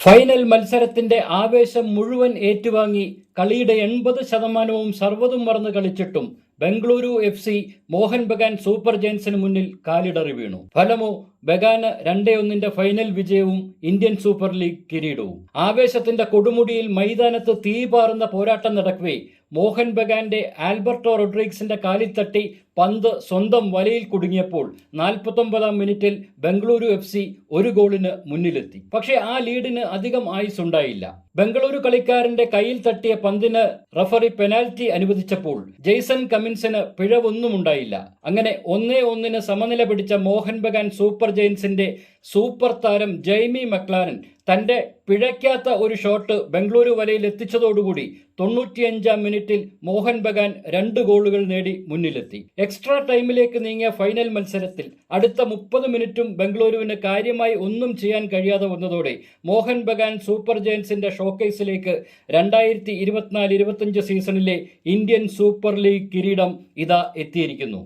Final മത്സരത്തിന്റെ ആവേശം മുഴുവൻ ഏറ്റുവാങ്ങി കളിയുടെ എൺപത് ശതമാനവും സർവതും മറന്ന് കളിച്ചിട്ടും Bengaluru F C Mohun Bagan super ജയൻസിന് മുന്നിൽ കാലിടറി വീണു. ഫലമോ ബഗാന് രണ്ടേ ഒന്നിന്റെ ഫൈനൽ വിജയവും ഇന്ത്യൻ സൂപ്പർ ലീഗ് കിരീടവും. ആവേശത്തിന്റെ കൊടുമുടിയിൽ മൈതാനത്ത് തീ പാറുന്ന പോരാട്ടം നടക്കവേ മോഹൻ ബഗാന്റെ ആൽബർട്ടോ റൊഡ്രിഗ്സിന്റെ കാലിൽ തട്ടി പന്ത് സ്വന്തം വലയിൽ കുടുങ്ങിയപ്പോൾ നാൽപ്പത്തൊമ്പതാം മിനിറ്റിൽ ബംഗളൂരു എഫ് ഒരു ഗോളിന് മുന്നിലെത്തി. പക്ഷേ ആ ലീഡിന് അധികം ആയുസ് ഉണ്ടായില്ല ബംഗളൂരു കളിക്കാരന്റെ കയ്യിൽ തട്ടിയ പന്തിന് റഫറി പെനാൽറ്റി അനുവദിച്ചപ്പോൾ ജെയ്സൺ കമിൻസിന് പിഴവൊന്നും ഉണ്ടായില്ല അങ്ങനെ ഒന്നേ ഒന്നിന് സമനില പിടിച്ച മോഹൻ ബഗാൻ സൂപ്പർ ജെയിൻസിന്റെ സൂപ്പർ താരം ജെയ്മി മക്ലാരൻ തന്റെ പിഴയ്ക്കാത്ത ഒരു ഷോട്ട് ബംഗളൂരു വലയിൽ എത്തിച്ചതോടുകൂടി തൊണ്ണൂറ്റിയഞ്ചാം മിനിറ്റിൽ മോഹൻ ബഗാൻ രണ്ട് ഗോളുകൾ നേടി മുന്നിലെത്തി. എക്സ്ട്രാ ടൈമിലേക്ക് നീങ്ങിയ ഫൈനൽ മത്സരത്തിൽ അടുത്ത മുപ്പത് മിനിറ്റും ബംഗളൂരുവിന് കാര്യമായി ഒന്നും ചെയ്യാൻ കഴിയാതെ വന്നതോടെ മോഹൻ ബഗാൻ സൂപ്പർ ജയൻസിന്റെ ഷോക്കേസിലേക്ക് രണ്ടായിരത്തി ഇരുപത്തിനാല് ഇരുപത്തിയഞ്ച് സീസണിലെ ഇന്ത്യൻ സൂപ്പർ ലീഗ് കിരീടം ഇതാ എത്തിയിരിക്കുന്നു.